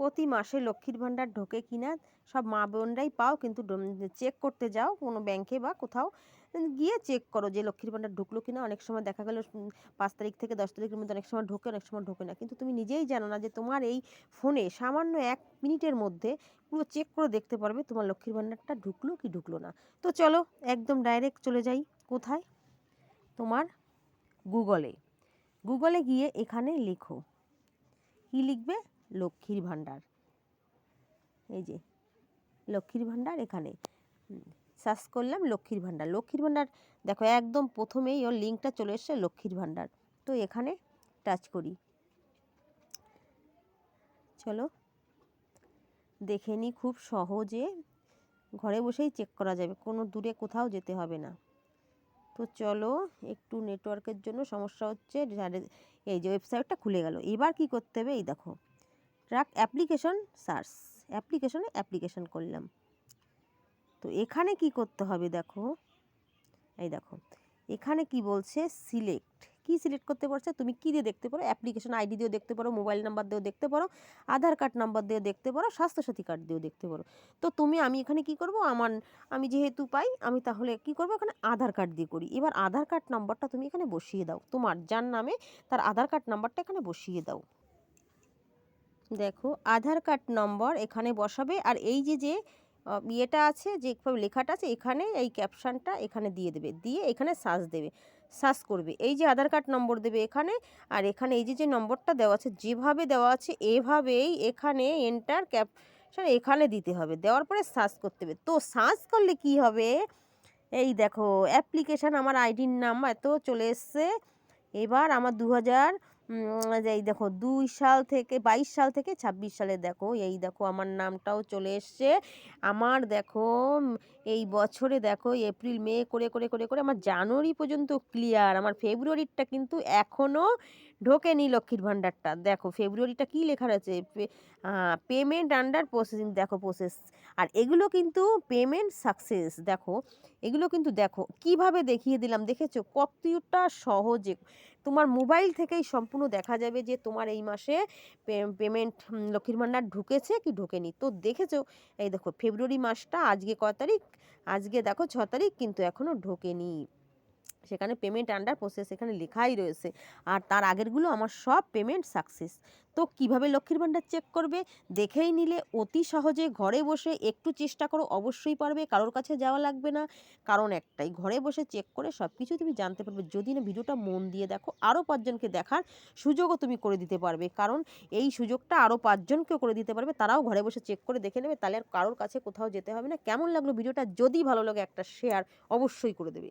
প্রতি মাসে লক্ষ্মীর ভাণ্ডার ঢোকে কিনা, সব মা বোনরাই পাও, কিন্তু চেক করতে যাও, কোনো ব্যাংকে বা কোথাও। গিয়ে চেক করো যে লক্ষ্মীর ভাণ্ডার ঢুকলো কিনা। অনেক সময় দেখা গেলো পাঁচ তারিখ থেকে দশ তারিখের মধ্যে অনেক সময় ঢোকে, অনেক সময় ঢোকে না। কিন্তু তুমি নিজেই জানো না যে তোমার এই ফোনে সামান্য এক মিনিটের মধ্যে পুরো চেক করে দেখতে পারবে তোমার লক্ষ্মীর ভাণ্ডারটা ঢুকলো কি ঢুকলো না। তো চলো, একদম ডাইরেক্ট চলে যাই। কোথায়? তোমার গুগলে গুগলে গিয়ে এখানে লেখো। কী লিখবে? লক্ষ্মীর ভাণ্ডার। এই যে, লক্ষ্মীর ভাণ্ডার এখানে। সার্চ করলাম লক্ষ্মীর ভাণ্ডার। লক্ষ্মীর ভাণ্ডার, দেখো একদম প্রথমেই ওর লিঙ্কটা চলে এসছে লক্ষ্মীর ভাণ্ডার। তো এখানে টাচ করি। চলো, দেখে নিই খুব সহজে। ঘরে বসেই চেক করা যাবে, কোনো দূরে কোথাও যেতে হবে না। তো চলো, একটু নেটওয়ার্কের জন্য সমস্যা হচ্ছে। এই যে ওয়েবসাইটটা খুলে গেল। এবার কি করতে হবে? এই দেখো। ট্রাক অ্যাপ্লিকেশন সার্চ অ্যাপ্লিকেশনে অ্যাপ্লিকেশন করলাম। তো এখানে কি করতে হবে দেখো, এই দেখো, এখানে কি বলছে সিলেক্ট কি সিলেক্ট করতে পারছে তুমি কি দিয়ে দেখতে পারো? অ্যাপ্লিকেশন আইডি দিয়েও দেখতে পারো মোবাইল নাম্বার দিয়েও দেখতে পারো আধার কার্ড নাম্বার দিয়েও দেখতে পারো স্বাস্থ্যসাথী কার্ড দিয়েও দেখতে পারো। তো তুমি, আমি এখানে কি করব? আমার, আমি যেহেতু পাই, আমি তাহলে কি করব? এখানে আধার কার্ড দিয়ে করি। এবার আধার কার্ড নাম্বারটা তুমি এখানে বসিয়ে দাও। তোমার যার নামে তার আধার কার্ড নাম্বারটা এখানে বসিয়ে দাও। দেখো, আধার কার্ড নম্বর এখানে বসাবে আর এই যে যে ইয়েটা আছে, যে, লেখাটা আছে, এখানে এই ক্যাপশানটা এখানে দিয়ে দেবে, দিয়ে এখানে সার্চ দেবে, সার্চ করবে। এই যে, আধার কার্ড নম্বর দেবে এখানে আর এখানে এই যে যে, নম্বরটা দেওয়া আছে, যেভাবে দেওয়া আছে, এভাবেই এখানে এন্টার ক্যাপশন এখানে দিতে হবে। দেওয়ার পরে সার্চ করতে হবে। তো সার্চ করলে কি হবে? এই দেখো অ্যাপ্লিকেশান আমার আইডির নাম এত চলে এসছে। এবার আমার দু হাজার এই দেখো, দুই সাল থেকে, বাইশ সাল থেকে ছাব্বিশ সালে দেখো, এই দেখো আমার নামটাও চলে এসছে। আমার দেখো, এই বছরে দেখো, এপ্রিল, মে করে করে করে করে আমার জানুয়ারি পর্যন্ত ক্লিয়ার আমার ফেব্রুয়ারিটা কিন্তু এখনও ঢোকেনি লক্ষ্মীর ভাণ্ডারটা। দেখো, ফেব্রুয়ারিটা কী লেখা রয়েছে? পেমেন্ট আন্ডার প্রসেসিং দেখো প্রসেস আর এগুলো কিন্তু পেমেন্ট সাকসেস দেখো। এগুলো কিন্তু দেখো, কীভাবে দেখিয়ে দিলাম, দেখেছ? কতটা সহজে তোমার মোবাইল থেকেই সম্পূর্ণ দেখা যাবে যে তোমার এই মাসে পেমেন্ট লক্ষ্মীর ভাণ্ডার ঢুকেছে কি ঢোকেনি। তো দেখেছ? এই দেখো, ফেব্রুয়ারি মাসটা আজকে ক তারিখ? আজকে দেখো ছ তারিখ, কিন্তু এখনও ঢোকেনি। সেখানে পেমেন্ট আন্ডার প্রসেস এখানে লেখাই রয়েছে। আর তার আগেরগুলো আমার সব পেমেন্ট সাকসেস তো কীভাবে লক্ষ্মীর ভাণ্ডার চেক করবে? দেখেই নিলে অতি সহজে ঘরে বসে একটু চেষ্টা করো, অবশ্যই পারবে, কারোর কাছে যাওয়া লাগবে না। কারণ একটাই, ঘরে বসে চেক করে সব কিছু তুমি জানতে পারবে। যদি না ভিডিওটা মন দিয়ে দেখো আরও পাঁচজনকে দেখার সুযোগও তুমি করে দিতে পারবে। কারণ এই সুযোগটা আরও পাঁচজনকেও করে দিতে পারবে। তারাও ঘরে বসে চেক করে দেখে নেবে। তাহলে আর কারোর কাছে কোথাও যেতে হবে না। কেমন লাগল ভিডিওটা? যদি ভালো লাগে একটা শেয়ার অবশ্যই করে দেবে।